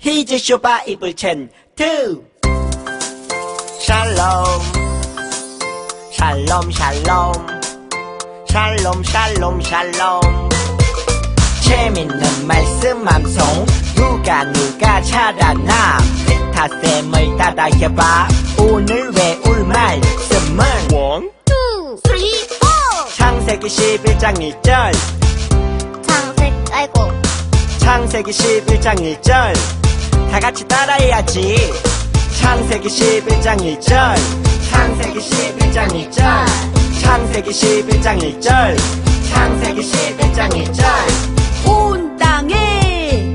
히즈 쇼바 이불 첸투. 샬롬. 샬롬 샬롬. 샬롬 샬롬 샬롬. 재밌는 말씀 암송. 누가 누가 잘하나? 피타쌤을 따라해봐. 오늘 외울 말씀은? 원 쓰리, 포! 창세기 11장 1절. 창색, 아이고. 창세기 11장 1절 다 같이 따라해야지. 창세기 11장 1절. 창세기 11장 1절. 창세기 11장 1절. 창세기 11장 1절. 온 땅에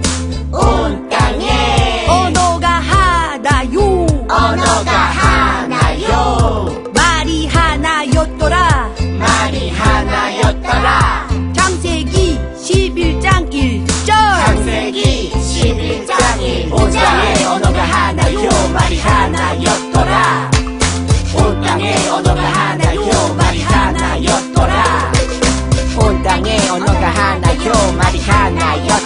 온 땅에 언어가 하나요. 언어가 하나요. 말이 하나였더라. 말이 하나였더라. 창세기 11장 1절. 창세기 11장 1절 온 땅에 언어가 하나요 말이 하나였더라 온 땅에 언어가 하나요 말이 하나였더라 온 땅에 언어가 하나요 말이 하나였더라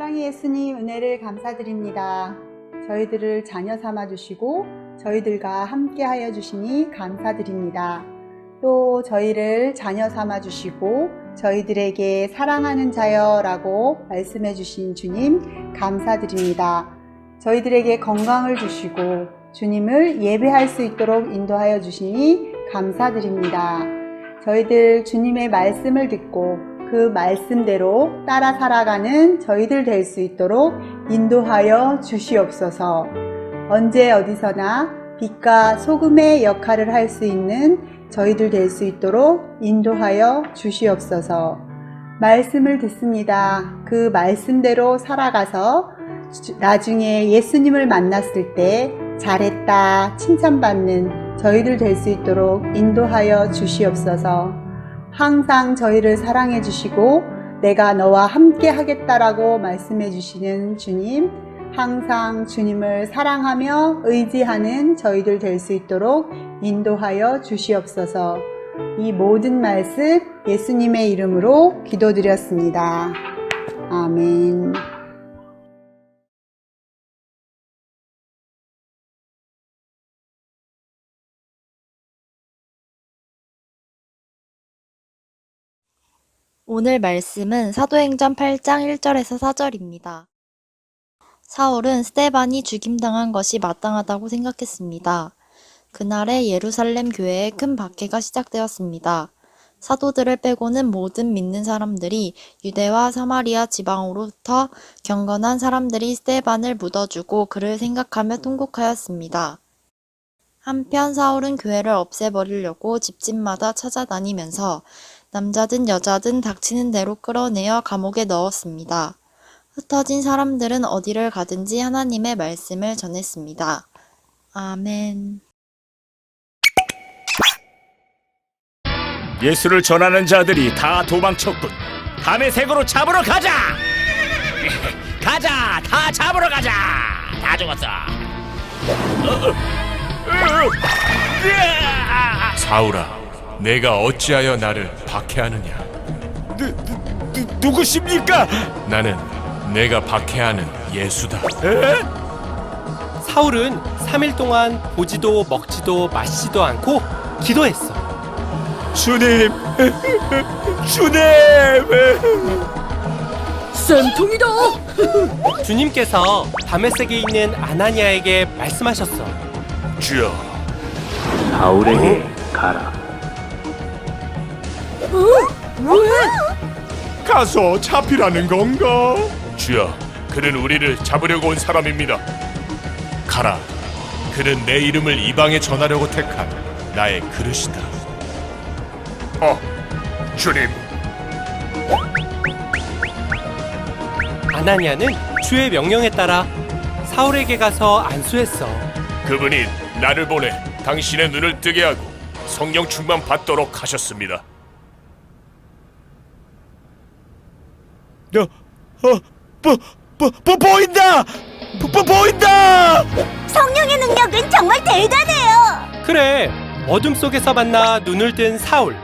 은혜를 감사드립니다. 저희들을 자녀 삼아 주시고 저희들과 함께 하여 주시니 감사드립니다. 또 저희를 자녀 삼아 주시고 저희들에게 사랑하는 자여라고 말씀해 주신 주님 감사드립니다. 저희들에게 건강을 주시고 주님을 예배할 수 있도록 인도하여 주시니 감사드립니다. 저희들 주님의 말씀을 듣고 그 말씀대로 따라 살아가는 저희들 될 수 있도록 인도하여 주시옵소서. 언제 어디서나 빛과 소금의 역할을 할 수 있는 저희들 될 수 있도록 인도하여 주시옵소서. 말씀을 듣습니다. 그 말씀대로 살아가서 주- 나중에 예수님을 만났을 때 잘했다 칭찬받는 저희들 될 수 있도록 인도하여 주시옵소서. 항상 저희를 사랑해 주시고 내가 너와 함께 하겠다라고 말씀해 주시는 주님, 항상 주님을 사랑하며 의지하는 저희들 될 수 있도록 인도하여 주시옵소서. 이 모든 말씀 예수님의 이름으로 기도드렸습니다. 아멘. 오늘 말씀은 사도행전 8장 1절에서 4절입니다. 사울은 스테반이 죽임당한 것이 마땅하다고 생각했습니다. 그날에 예루살렘 교회에 큰 박해가 시작되었습니다. 사도들을 빼고는 모든 믿는 사람들이 유대와 사마리아 지방으로부터 경건한 사람들이 스테반을 묻어주고 그를 생각하며 통곡하였습니다. 한편 사울은 교회를 없애버리려고 집집마다 찾아다니면서 남자든 여자든 닥치는 대로 끌어내어 감옥에 넣었습니다. 흩어진 사람들은 어디를 가든지 하나님의 말씀을 전했습니다. 아멘. 예수를 전하는 자들이 다 도망쳤군. 밤의 색으로 잡으러 가자. 가자, 다 잡으러 가자. 다 죽었어. 사울아, 내가 어찌하여 나를 박해하느냐? 누, 누, 누구십니까? 나는 내가 박해하는 예수다. 사울은 3일 동안 보지도 먹지도 마시지도 않고 기도했어. 주님, 주님. 주님께서 다메섹에 있는 아나니아에게 말씀하셨어. 주여, 바울에게 가라. 가서 잡히라는 건가? 주여, 그는 우리를 잡으려고 온 사람입니다. 가라. 그는 내 이름을 이방에 전하려고 택한 나의 그릇이다. 어, 주님. 아나니아는 주의 명령에 따라 사울에게 가서 안수했어. 그분이 나를 보내 당신의 눈을 뜨게 하고 성령 충만 받도록 하셨습니다. 어, 어, 보, 보, 보, 보인다. 보, 보, 보인다. 성령의 능력은 정말 대단해요. 그래, 어둠 속에서 만나 눈을 뜬 사울.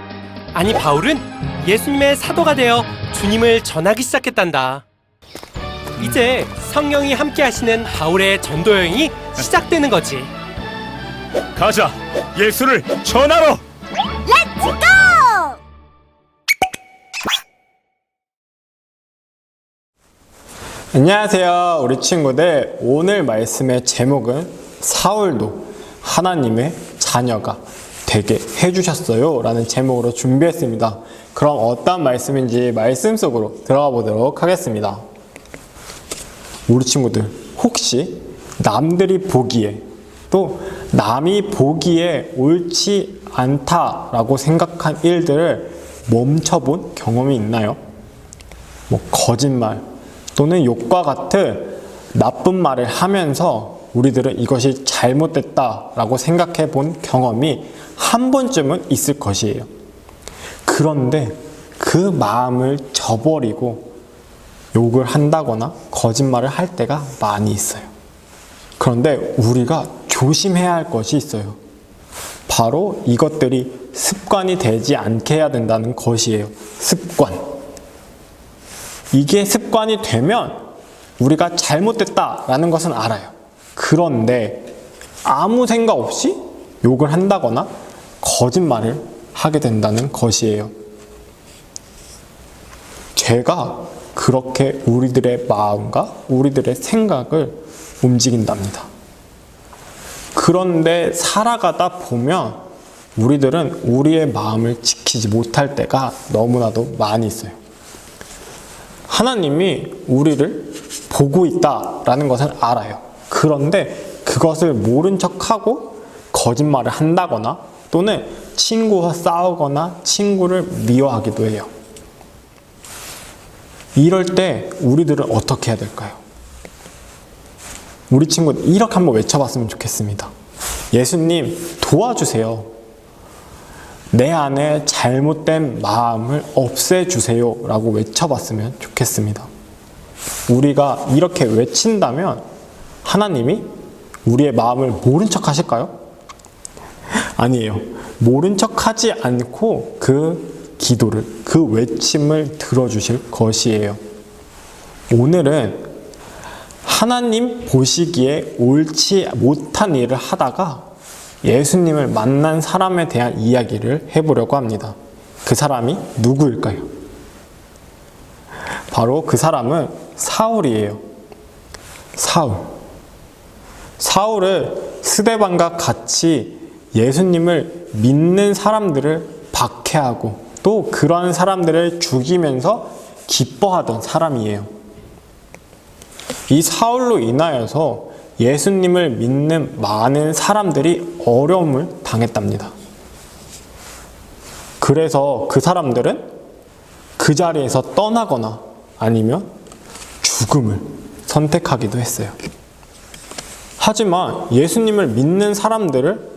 아니, 바울은 예수님의 사도가 되어 주님을 전하기 시작했단다. 이제 성령이 함께 하시는 바울의 전도 여행이 시작되는 거지. 가자, 예수를 전하러. 렛츠 고! 안녕하세요, 우리 친구들. 오늘 말씀의 제목은 사울도 하나님의 자녀가 되게 해주셨어요. 라는 제목으로 준비했습니다. 그럼 어떤 말씀인지 말씀 속으로 들어가 보도록 하겠습니다. 우리 친구들, 혹시 남들이 보기에 또 남이 보기에 옳지 않다라고 생각한 일들을 멈춰본 경험이 있나요? 뭐 거짓말 또는 욕과 같은 나쁜 말을 하면서 우리들은 이것이 잘못됐다라고 생각해 본 경험이 한 번쯤은 있을 것이에요. 그런데 그 마음을 저버리고 욕을 한다거나 거짓말을 할 때가 많이 있어요. 그런데 우리가 조심해야 할 것이 있어요. 바로 이것들이 습관이 되지 않게 해야 된다는 것이에요. 습관. 이게 습관이 되면 우리가 잘못됐다라는 것은 알아요. 그런데 아무 생각 없이 욕을 한다거나 거짓말을 하게 된다는 것이에요. 죄가 그렇게 우리들의 마음과 우리들의 생각을 움직인답니다. 그런데 살아가다 보면 우리들은 우리의 마음을 지키지 못할 때가 너무나도 많이 있어요. 하나님이 우리를 보고 있다라는 것을 알아요. 그런데 그것을 모른 척하고 거짓말을 한다거나 또는 친구와 싸우거나 친구를 미워하기도 해요. 이럴 때 우리들은 어떻게 해야 될까요? 우리 친구 이렇게 한번 외쳐봤으면 좋겠습니다. 예수님 도와주세요. 내 안에 잘못된 마음을 없애주세요. 라고 외쳐봤으면 좋겠습니다. 우리가 이렇게 외친다면 하나님이 우리의 마음을 모른 척 하실까요? 아니에요. 모른 척 하지 않고 그 기도를, 그 외침을 들어주실 것이에요. 오늘은 하나님 보시기에 옳지 못한 일을 하다가 예수님을 만난 사람에 대한 이야기를 해보려고 합니다. 그 사람이 누구일까요? 바로 그 사람은 사울이에요. 사울. 사울을 스데반과 같이 예수님을 믿는 사람들을 박해하고 또 그런 사람들을 죽이면서 기뻐하던 사람이에요. 이 사울로 인하여서 예수님을 믿는 많은 사람들이 어려움을 당했답니다. 그래서 그 사람들은 그 자리에서 떠나거나 아니면 죽음을 선택하기도 했어요. 하지만 예수님을 믿는 사람들을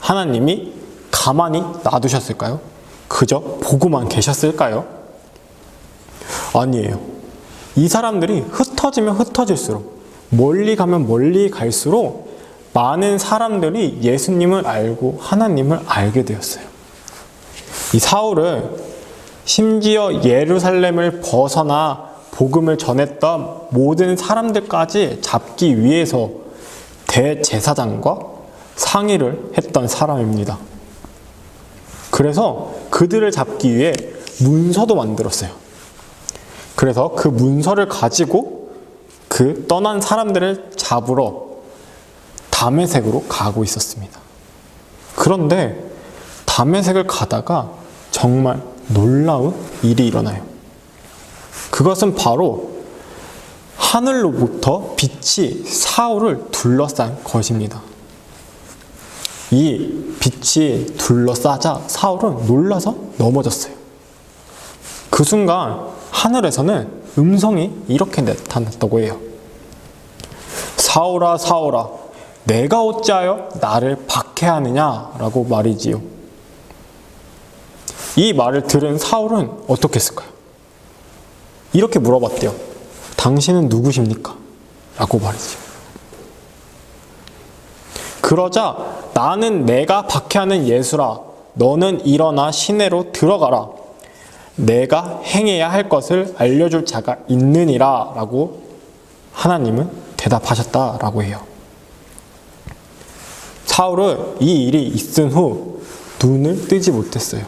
하나님이 가만히 놔두셨을까요? 그저 보고만 계셨을까요? 아니에요. 이 사람들이 흩어지면 흩어질수록 멀리 가면 멀리 갈수록 많은 사람들이 예수님을 알고 하나님을 알게 되었어요. 이 사울은 심지어 예루살렘을 벗어나 복음을 전했던 모든 사람들까지 잡기 위해서 대제사장과 상의를 했던 사람입니다. 그래서 그들을 잡기 위해 문서도 만들었어요. 그래서 그 문서를 가지고 그 떠난 사람들을 잡으러 담에색으로 가고 있었습니다. 그런데 담에색을 가다가 정말 놀라운 일이 일어나요. 그것은 바로 하늘로부터 빛이 사울을 둘러싼 것입니다. 이 빛이 둘러싸자 사울은 놀라서 넘어졌어요. 그 순간 하늘에서는 음성이 이렇게 나타났다고 해요. 사울아 사울아 내가 어찌하여 나를 박해하느냐라고 말이지요. 이 말을 들은 사울은 어떻게 했을까요? 이렇게 물어봤대요. 당신은 누구십니까? 라고 말이죠. 그러자 나는 내가 박해하는 예수라 너는 일어나 시내로 들어가라 내가 행해야 할 것을 알려줄 자가 있느니라 라고 하나님은 대답하셨다라고 해요. 사울은 이 일이 있은 후 눈을 뜨지 못했어요.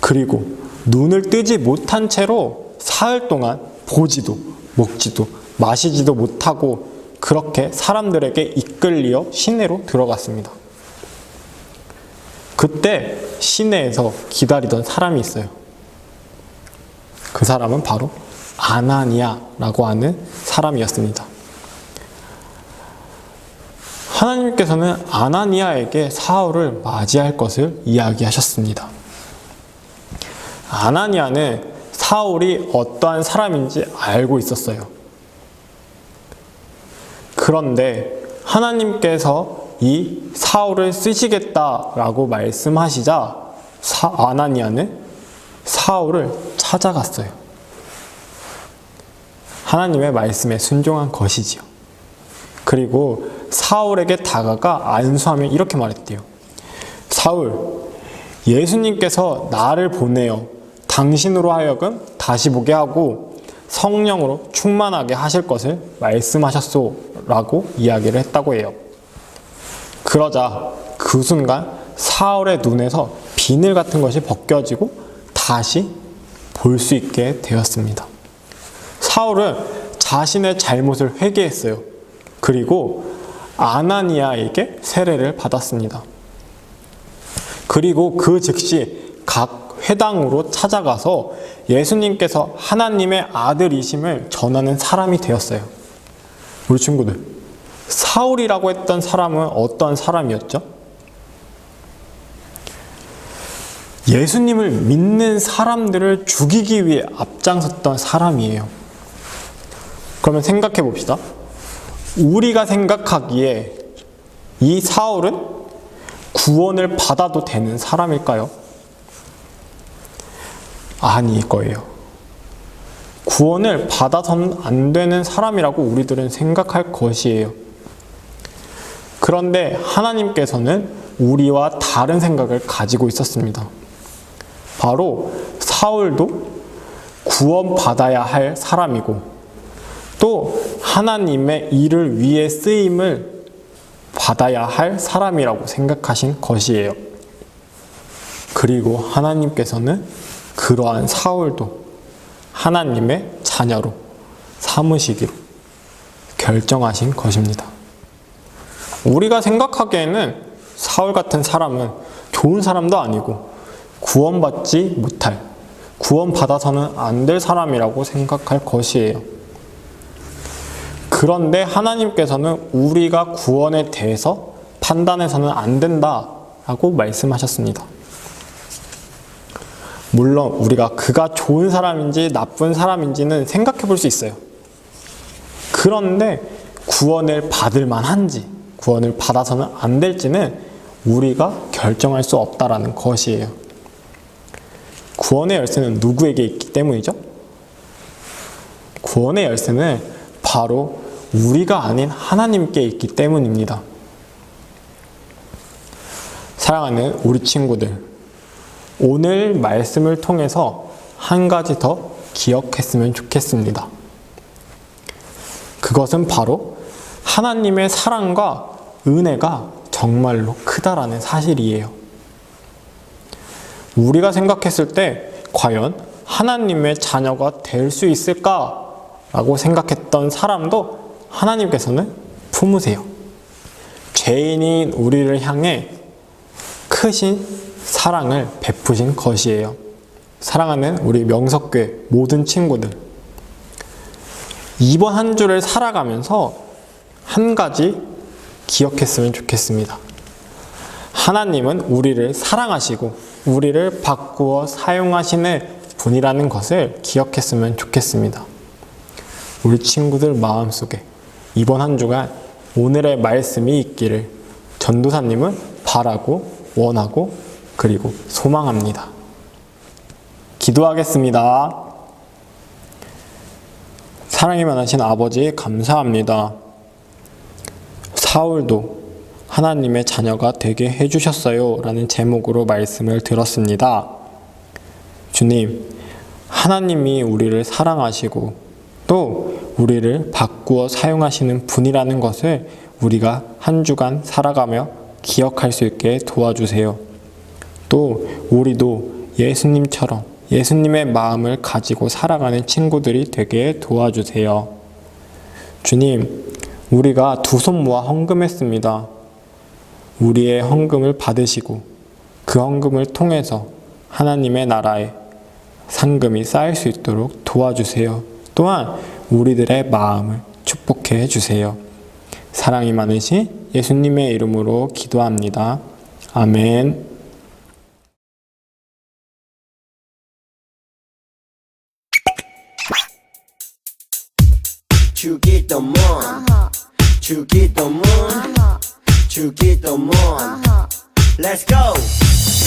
그리고 눈을 뜨지 못한 채로 사흘 동안 보지도 먹지도 마시지도 못하고 그렇게 사람들에게 이끌리어 시내로 들어갔습니다. 그때 시내에서 기다리던 사람이 있어요. 그 사람은 바로 아나니아라고 하는 사람이었습니다. 하나님께서는 아나니아에게 사울을 맞이할 것을 이야기하셨습니다. 아나니아는 사울이 어떠한 사람인지 알고 있었어요. 그런데 하나님께서 이 사울을 쓰시겠다라고 말씀하시자 사, 아나니아는 사울을 찾아갔어요. 하나님의 말씀에 순종한 것이지요. 그리고 사울에게 다가가 안수하며 이렇게 말했대요. 사울, 예수님께서 나를 보내어 당신으로 하여금 다시 보게 하고 성령으로 충만하게 하실 것을 말씀하셨소라고 이야기를 했다고 해요. 그러자 그 순간 사울의 눈에서 비늘 같은 것이 벗겨지고 다시 볼 수 있게 되었습니다. 사울은 자신의 잘못을 회개했어요. 그리고 아나니아에게 세례를 받았습니다. 그리고 그 즉시 각 회당으로 찾아가서 예수님께서 하나님의 아들이심을 전하는 사람이 되었어요. 우리 친구들, 사울이라고 했던 사람은 어떤 사람이었죠? 예수님을 믿는 사람들을 죽이기 위해 앞장섰던 사람이에요. 그러면 생각해 봅시다. 우리가 생각하기에 이 사울은 구원을 받아도 되는 사람일까요? 아닐 거예요. 구원을 받아서는 안 되는 사람이라고 우리들은 생각할 것이에요. 그런데 하나님께서는 우리와 다른 생각을 가지고 있었습니다. 바로 사울도 구원받아야 할 사람이고 또 하나님의 일을 위해 쓰임을 받아야 할 사람이라고 생각하신 것이에요. 그리고 하나님께서는 그러한 사울도 하나님의 자녀로 삼으시기로 결정하신 것입니다. 우리가 생각하기에는 사울 같은 사람은 좋은 사람도 아니고 구원받지 못할, 구원받아서는 안 될 사람이라고 생각할 것이에요. 그런데 하나님께서는 우리가 구원에 대해서 판단해서는 안 된다라고 말씀하셨습니다. 물론 우리가 그가 좋은 사람인지 나쁜 사람인지는 생각해 볼 수 있어요. 그런데 구원을 받을 만한지, 구원을 받아서는 안 될지는 우리가 결정할 수 없다라는 것이에요. 구원의 열쇠는 누구에게 있기 때문이죠? 구원의 열쇠는 바로 우리가 아닌 하나님께 있기 때문입니다. 사랑하는 우리 친구들, 오늘 말씀을 통해서 한 가지 더 기억했으면 좋겠습니다. 그것은 바로 하나님의 사랑과 은혜가 정말로 크다라는 사실이에요. 우리가 생각했을 때 과연 하나님의 자녀가 될 수 있을까라고 생각했던 사람도 하나님께서는 품으세요. 죄인인 우리를 향해 크신 사랑을 베푸신 것이에요. 사랑하는 우리 명석교회 모든 친구들. 이번 한 주를 살아가면서 한 가지 기억했으면 좋겠습니다. 하나님은 우리를 사랑하시고 우리를 바꾸어 사용하시는 분이라는 것을 기억했으면 좋겠습니다. 우리 친구들 마음속에 이번 한 주간 오늘의 말씀이 있기를 전도사님은 바라고 원하고 그리고 소망합니다. 기도하겠습니다. 사랑이 많으신 아버지 감사합니다. 사울도 하나님의 자녀가 되게 해주셨어요. 라는 제목으로 말씀을 들었습니다. 주님, 하나님이 우리를 사랑하시고 또 우리를 바꾸어 사용하시는 분이라는 것을 우리가 한 주간 살아가며 기억할 수 있게 도와주세요. 또 우리도 예수님처럼 예수님의 마음을 가지고 살아가는 친구들이 되게 도와주세요. 주님, 우리가 두 손 모아 헌금했습니다. 우리의 헌금을 받으시고 그 헌금을 통해서 하나님의 나라에 상금이 쌓일 수 있도록 도와주세요. 또한 우리들의 마음을 축복해 주세요. 사랑이 많으신 예수님의 이름으로 기도합니다. 아멘. Let's go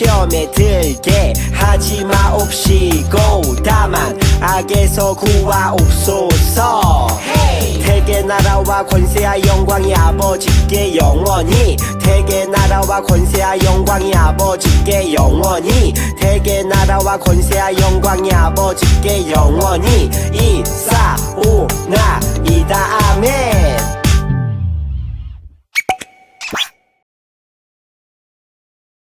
시험에 들게 하지 마옵시고 다만 악에서 구하옵소서. 대개 나라와 권세와 영광이 아버지께 영원히 대개 나라와 권세와 영광이 아버지께 영원히 대개 나라와 권세와 영광이 아버지께 영원히 이사오나이다